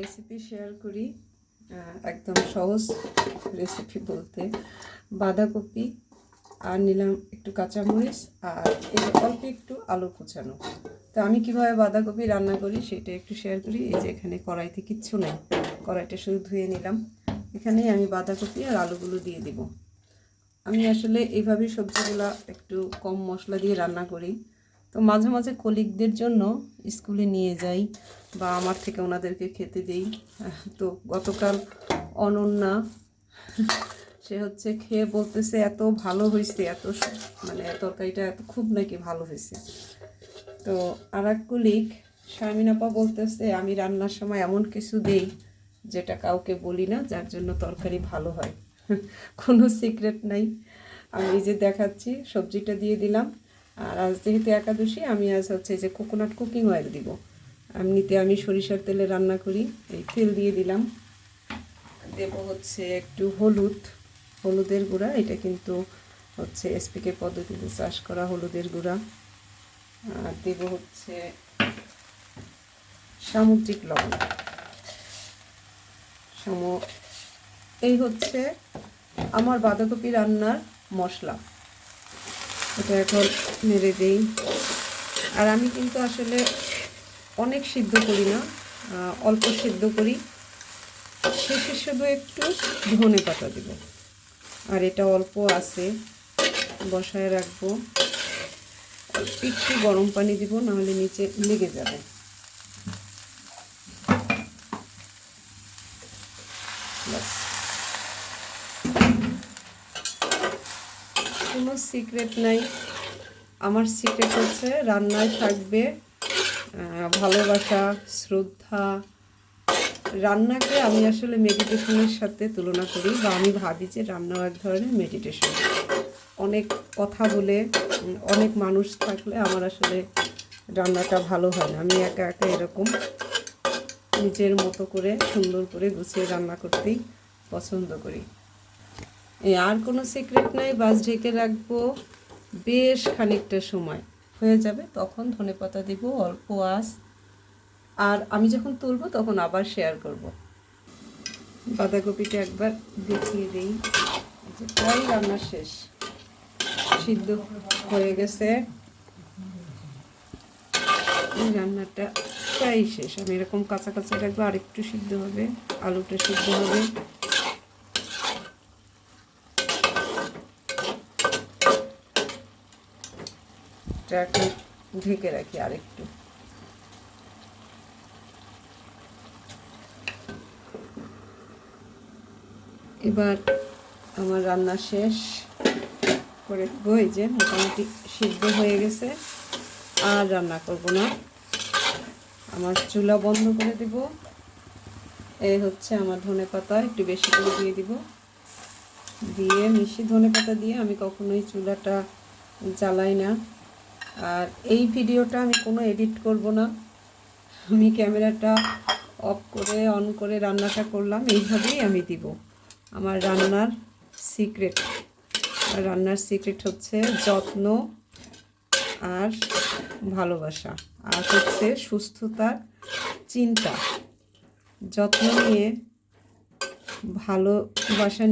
Recipe share করি একদম সহজ রেসিপি বলতে। বাঁধাকপি আর নিলাম একটু কাঁচামরিচ আর এই অল্প একটু আলু কুচানো। তো আমি কীভাবে বাঁধাকপি রান্না করি সেটা একটু শেয়ার করি। এই যে এখানে কড়াইতে কিচ্ছু নেই, কড়াইটা শুধু ধুয়ে নিলাম। এখানেই আমি বাঁধাকপি আর আলুগুলো দিয়ে দিব। আমি আসলে এইভাবেই সবজিগুলো একটু কম মশলা দিয়ে রান্না করি। তো মাঝে মাঝে কলিগদের জন্য স্কুলে নিয়ে যাই বা আমার থেকে ওনাদেরকে খেতে দেই। তো গতকাল অনন্যা, সে হচ্ছে খেয়ে বলতেছে, এত ভালো হয়েছে এত মানে তরকারিটা এত খুব নাকি ভালো হয়েছে তো আর এক কলিগ শারমিনাপা বলতেছে, আমি রান্নার সময় এমন কিছু দেই যেটা কাউকে বলি না, যার জন্য তরকারি ভালো হয়। কোনো সিক্রেট নাই। আমি যে দেখাচ্ছি, সবজিটা দিয়ে দিলাম। আর আজ যেহেতু একাদশী, আমি আজ হচ্ছে যে কোকোনাট কুকিং অয়েল দিব। এমনিতে আমি সরিষার তেলে রান্না করি, এই তেল দিয়ে দিলাম। দেব হচ্ছে একটু হলুদ, হলুদের গুঁড়া, এটা কিন্তু হচ্ছে এসপিকে পদ্ধতিতে চাষ করা হলুদের গুঁড়া। আর দেব হচ্ছে সামুদ্রিক লবণ। সম এই হচ্ছে আমার বাঁধাকপি রান্নার মশলা। এটা এখন নেড়ে দেই। আর আমি কিন্তু আসলে অনেক সিদ্ধ করি না অল্প সিদ্ধ করি। শেষে শুধু একটু ধনে পাতা দেব। আর এটা অল্প আছে, বসায় রাখব। একটু গরম পানি দিব, নাহলে নিচে লেগে যাবে। ব্যাস। কোনো সিক্রেট নাই। আমার সিক্রেট হচ্ছে রান্নায় থাকবে ভালোবাসা, শ্রদ্ধা। রান্নাকে আমি আসলে মেডিটেশনের সাথে তুলনা করি বা আমি ভাবি যে রান্নাও এক ধরনের মেডিটেশন অনেক কথা বলে অনেক মানুষ থাকলে আমার আসলে রান্নাটা ভালো হয় না। আমি একা একা এরকম নিজের মতো করে সুন্দর করে গুছিয়ে রান্না করতেই পছন্দ করি। আর কোনো সিক্রেট নাই, বাস ঢেকে রাখব বেশ খানিকটা সময়। হয়ে যাবে, তখন ধনেপাতা দিব, অল্প আঁচ। আর আমি যখন তুলবো, তখন আবার শেয়ার করব। বাঁধাকপিটা একবার দেখিয়ে দিই। যে প্রায় রান্না শেষ। সিদ্ধ হয়ে গেছে। রান্নাটা প্রায় শেষ। আমি এরকম কাঁচা কাঁচা রাখব আর একটু সিদ্ধ হবে, আলুটা সিদ্ধ হবে। এটাকে ঢেকে রাখি আরেকটু। এবার আমার রান্না শেষ করে দেবো, এই যে মোটামুটি সিদ্ধ হয়ে গেছে, আর রান্না করব না। আমার চুলা বন্ধ করে দিব, এই হচ্ছে আমার ধনে পাতা, একটু বেশি করে দিয়ে দিব। দিয়ে মিশি ধনে পাতা দিয়ে আমি কখনোই চুলাটা জ্বালাই না। আর এই ভিডিওটা আমি কোনো এডিট করব না। আমি ক্যামেরাটা অফ করে, অন করে রান্নাটা করলাম, এইভাবেই আমি দিব। আমার রান্নার সিক্রেট রান্নার সিক্রেট হচ্ছে যত্ন আর ভালোবাসা, আর হচ্ছে সুস্থতার চিন্তা। যত্ন নিয়ে ভালোবাসা